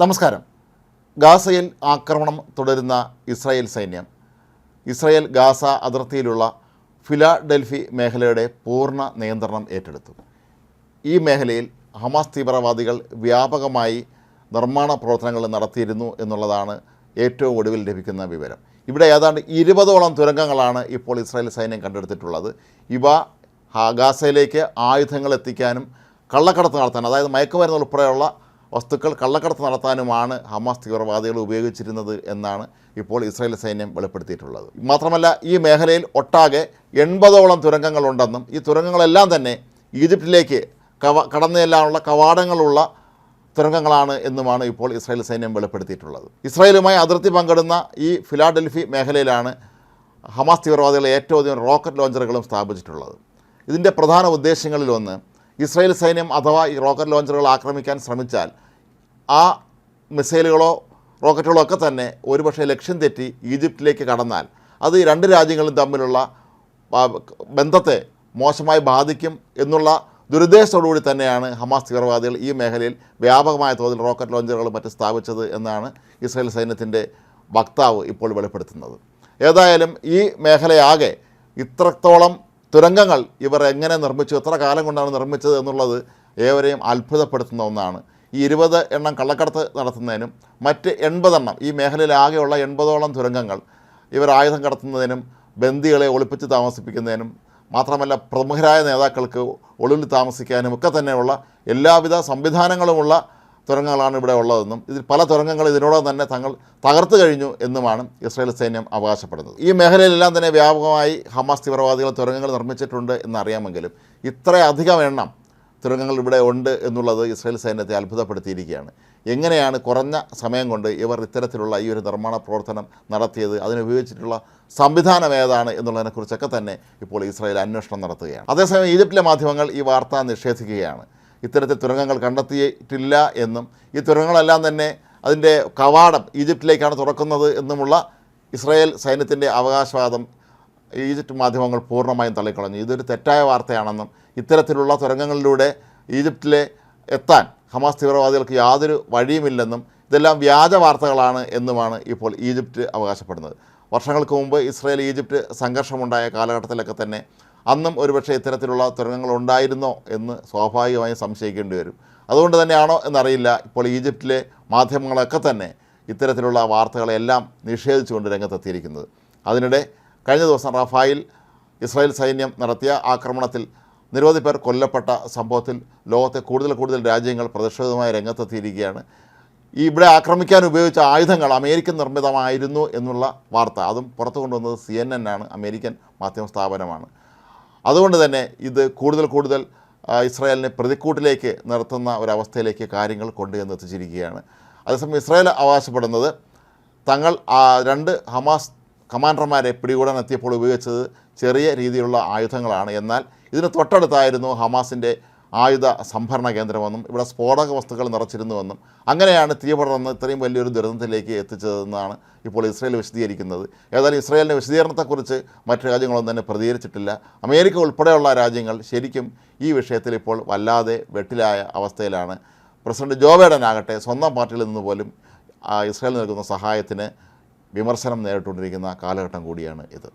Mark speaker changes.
Speaker 1: നമസ്കാരം. ഗാസയിൽ ആക്രമണം തുടരുന്ന ഇസ്രായേൽ സൈന്യം. ഇസ്രായേൽ ഗാസ അതിർത്തിയിലുള്ള ഫിലാഡൽഫി മേഖലയുടെ പൂർണ നിയന്ത്രണം ഏറ്റെടുത്തു. ഈ മേഖലയിൽ ഹമാസ് തീവ്രവാദികൾ വ്യാപകമായി നിർമ്മാണ പ്രവർത്തനങ്ങൾ നടത്തിയിരുന്നു എന്നുള്ളതാണ് ഏറ്റവും ഒടുവിൽ ലഭിക്കുന്ന വിവരം. ഇവിടെ ഏതാണ്ട് ഇരുപതോളം തുരങ്കങ്ങളാണ് ഇപ്പോൾ ഇസ്രായേൽ സൈന്യം കണ്ടെടുത്തിട്ടുള്ളത്. ഇവ ഗാസയിലേക്ക് ആയുധങ്ങൾ എത്തിക്കാനും കള്ളക്കടത്ത് നടത്താനും അതായത് മയക്കുമരുന്ന് ഉൾപ്പെടെയുള്ള വസ്തുക്കൾ കള്ളക്കടത്ത് നടത്താനുമാണ് ഹമാസ് തീവ്രവാദികൾ ഉപയോഗിച്ചിരുന്നത് എന്നാണ് ഇപ്പോൾ ഇസ്രായേൽ സൈന്യം വെളിപ്പെടുത്തിയിട്ടുള്ളത്. മാത്രമല്ല ഈ മേഖലയിൽ ഒട്ടാകെ എൺപതോളം തുരങ്കങ്ങളുണ്ടെന്നും ഈ തുരങ്കങ്ങളെല്ലാം തന്നെ ഈജിപ്തിലേക്ക് കവ കടന്നു ചെല്ലാനുള്ള കവാടങ്ങളുള്ള തുരങ്കങ്ങളാണ് എന്നുമാണ് ഇപ്പോൾ ഇസ്രായേൽ സൈന്യം വെളിപ്പെടുത്തിയിട്ടുള്ളത്. ഇസ്രായേലുമായി അതിർത്തി പങ്കിടുന്ന ഈ ഫിലാഡൽഫി മേഖലയിലാണ് ഹമാസ് തീവ്രവാദികൾ ഏറ്റവും അധികം റോക്കറ്റ് ലോഞ്ചറുകളും സ്ഥാപിച്ചിട്ടുള്ളത്. ഇതിന്റെ പ്രധാന ഉദ്ദേശങ്ങളിലൊന്ന് ഇസ്രായേൽ സൈന്യം അഥവാ ഈ റോക്കറ്റ് ലോഞ്ചറുകൾ ആക്രമിക്കാൻ ശ്രമിച്ചാൽ ആ മിസൈലുകളോ റോക്കറ്റുകളോ ഒക്കെ തന്നെ ഒരുപക്ഷെ ലക്ഷ്യം തെറ്റി ഈജിപ്തിലേക്ക് കടന്നാൽ അത് രണ്ട് രാജ്യങ്ങളും തമ്മിലുള്ള ബന്ധത്തെ മോശമായി ബാധിക്കും എന്നുള്ള ദുരുദ്ദേശത്തോടുകൂടി തന്നെയാണ് ഹമാസ് തീവ്രവാദികൾ ഈ മേഖലയിൽ വ്യാപകമായ തോതിൽ റോക്കറ്റ് ലോഞ്ചറുകൾ മറ്റ് സ്ഥാപിച്ചത് എന്നാണ് ഇസ്രായേൽ സൈന്യത്തിന്റെ വക്താവ് ഇപ്പോൾ വെളിപ്പെടുത്തുന്നത്. ഏതായാലും ഈ മേഖലയാകെ ഇത്രത്തോളം തുരങ്കങ്ങൾ ഇവർ എങ്ങനെ നിർമ്മിച്ചു എത്ര കാലം കൊണ്ടാണ് നിർമ്മിച്ചത് എന്നുള്ളത് ഏവരെയും അത്ഭുതപ്പെടുത്തുന്ന ഒന്നാണ് ഈ ഇരുപത് എണ്ണം കള്ളക്കടത്ത് നടത്തുന്നതിനും മറ്റ് എൺപതെണ്ണം ഈ മേഖലയിലാകെയുള്ള എൺപതോളം തുരങ്കങ്ങൾ ഇവർ ആയുധം കടത്തുന്നതിനും ബന്ദികളെ ഒളിപ്പിച്ച് താമസിപ്പിക്കുന്നതിനും മാത്രമല്ല പ്രമുഖരായ നേതാക്കൾക്ക് ഒളിവിൽ താമസിക്കാനും ഒക്കെ തന്നെയുള്ള എല്ലാവിധ സംവിധാനങ്ങളുമുള്ള തുരങ്കങ്ങളാണ് ഇവിടെ ഉള്ളതെന്നും ഇതിൽ പല തുരങ്കങ്ങൾ ഇതിനോടകം തന്നെ തങ്ങൾ തകർത്തു കഴിഞ്ഞു എന്നുമാണ് ഇസ്രായേൽ സൈന്യം അവകാശപ്പെടുന്നത്. ഈ മേഖലയിലെല്ലാം തന്നെ വ്യാപകമായി ഹമാസ് തീവ്രവാദികൾ തുരങ്കങ്ങൾ നിർമ്മിച്ചിട്ടുണ്ട് എന്നറിയാമെങ്കിലും ഇത്രയധികം എണ്ണം തുരങ്കങ്ങൾ ഇവിടെ ഉണ്ട് എന്നുള്ളത് ഇസ്രായേൽ സൈന്യത്തെ അത്ഭുതപ്പെടുത്തിയിരിക്കുകയാണ്. എങ്ങനെയാണ് കുറഞ്ഞ സമയം കൊണ്ട് ഇവർ ഇത്തരത്തിലുള്ള ഈ ഒരു നിർമ്മാണ പ്രവർത്തനം നടത്തിയത്? അതിനുപയോഗിച്ചിട്ടുള്ള സംവിധാനം ഏതാണ് എന്നുള്ളതിനെക്കുറിച്ചൊക്കെ തന്നെ ഇപ്പോൾ ഇസ്രായേൽ അന്വേഷണം നടത്തുകയാണ്. അതേസമയം ഈജിപ്തിലെ മാധ്യമങ്ങൾ ഈ വാർത്ത നിഷേധിക്കുകയാണ്. ഇത്തരത്തിൽ തുരങ്കങ്ങൾ കണ്ടെത്തിയിട്ടില്ല എന്നും ഈ തുരങ്കങ്ങളെല്ലാം തന്നെ അതിന്റെ കവാടം ഈജിപ്തിലേക്കാണ് തുറക്കുന്നത് എന്നുമുള്ള ഇസ്രായേൽ സൈന്യത്തിന്റെ അവകാശവാദം ഈജിപ്ത് മാധ്യമങ്ങൾ പൂർണമായും തള്ളിക്കളഞ്ഞു. ഇതൊരു തെറ്റായ വാർത്തയാണെന്നും ഇത്തരത്തിലുള്ള തുരങ്കങ്ങളിലൂടെ ഈജിപ്തിലെ എത്താൻ ഹമാസ് തീവ്രവാദികൾക്ക് യാതൊരു വഴിയുമില്ലെന്നും ഇതെല്ലാം വ്യാജ വാർത്തകളാണ് എന്നുമാണ് ഇപ്പോൾ ഈജിപ്റ്റ് അവകാശപ്പെടുന്നത്. വർഷങ്ങൾക്ക് മുമ്പ് ഇസ്രയേൽ ഈജിപ്റ്റ് സംഘർഷമുണ്ടായ കാലഘട്ടത്തിലൊക്കെ തന്നെ അന്നും ഒരുപക്ഷെ ഇത്തരത്തിലുള്ള തുരങ്കങ്ങൾ ഉണ്ടായിരുന്നോ എന്ന് സ്വാഭാവികമായും സംശയിക്കേണ്ടി വരും. അതുകൊണ്ട് തന്നെയാണോ എന്നറിയില്ല. ഇപ്പോൾ ഈജിപ്തിലെ മാധ്യമങ്ങളൊക്കെ തന്നെ ഇത്തരത്തിലുള്ള വാർത്തകളെല്ലാം നിഷേധിച്ചുകൊണ്ട് രംഗത്തെത്തിയിരിക്കുന്നത്. അതിനിടെ കഴിഞ്ഞ ദിവസം റഫായിൽ ഇസ്രായേൽ സൈന്യം നടത്തിയ ആക്രമണത്തിൽ നിരവധി പേർ കൊല്ലപ്പെട്ട സംഭവത്തിൽ ലോകത്തെ കൂടുതൽ കൂടുതൽ രാജ്യങ്ങൾ പ്രതിഷേധവുമായി രംഗത്തെത്തിയിരിക്കുകയാണ്. ഈ ഇവിടെ ആക്രമിക്കാൻ ഉപയോഗിച്ച ആയുധങ്ങൾ അമേരിക്കൻ നിർമ്മിതമായിരുന്നു എന്നുള്ള വാർത്ത. അതും പുറത്തു കൊണ്ടുവന്നത് സി എൻ എൻ ആണ് അമേരിക്കൻ മാധ്യമ സ്ഥാപനമാണ്. അതുകൊണ്ട് തന്നെ ഇത് കൂടുതൽ കൂടുതൽ ഇസ്രായേലിനെ പ്രതിക്കൂട്ടിലേക്ക് നിർത്തുന്ന ഒരവസ്ഥയിലേക്ക് കാര്യങ്ങൾ കൊണ്ടുവന്നെത്തിച്ചിരിക്കുകയാണ് അതേസമയം ഇസ്രായേൽ അവകാശപ്പെടുന്നത് തങ്ങൾ രണ്ട് ഹമാസ് കമാൻഡർമാരെ പിടികൂടാൻ എത്തിയപ്പോൾ ഉപയോഗിച്ചത് ചെറിയ രീതിയിലുള്ള ആയുധങ്ങളാണ്. എന്നാൽ ഇതിന് തൊട്ടടുത്തായിരുന്നു ഹമാസിന്റെ ആയുധ സംഭരണ കേന്ദ്രമെന്നും ഇവിടെ സ്ഫോടക വസ്തുക്കൾ നിറച്ചിരുന്നുവെന്നും അങ്ങനെയാണ് തീ പടർന്ന് ഇത്രയും വലിയൊരു ദുരന്തത്തിലേക്ക് എത്തിച്ചതെന്നാണ് ഇപ്പോൾ ഇസ്രയേൽ വിശദീകരിക്കുന്നത്. ഏതായാലും ഇസ്രയേലിന്റെ വിശദീകരണത്തെക്കുറിച്ച് മറ്റു രാജ്യങ്ങളൊന്നും തന്നെ പ്രതികരിച്ചിട്ടില്ല. അമേരിക്ക ഉൾപ്പെടെയുള്ള രാജ്യങ്ങൾ ശരിക്കും ഈ വിഷയത്തിൽ ഇപ്പോൾ വല്ലാതെ വെട്ടിലായ അവസ്ഥയിലാണ്. പ്രസിഡന്റ് ജോ ബൈഡൻ ആകട്ടെ സ്വന്തം പാർട്ടിയിൽ നിന്ന് പോലും ഇസ്രായേൽ നൽകുന്ന സഹായത്തിന് വിമർശനം നേരിട്ടുകൊണ്ടിരിക്കുന്ന കാലഘട്ടം കൂടിയാണ് ഇത്.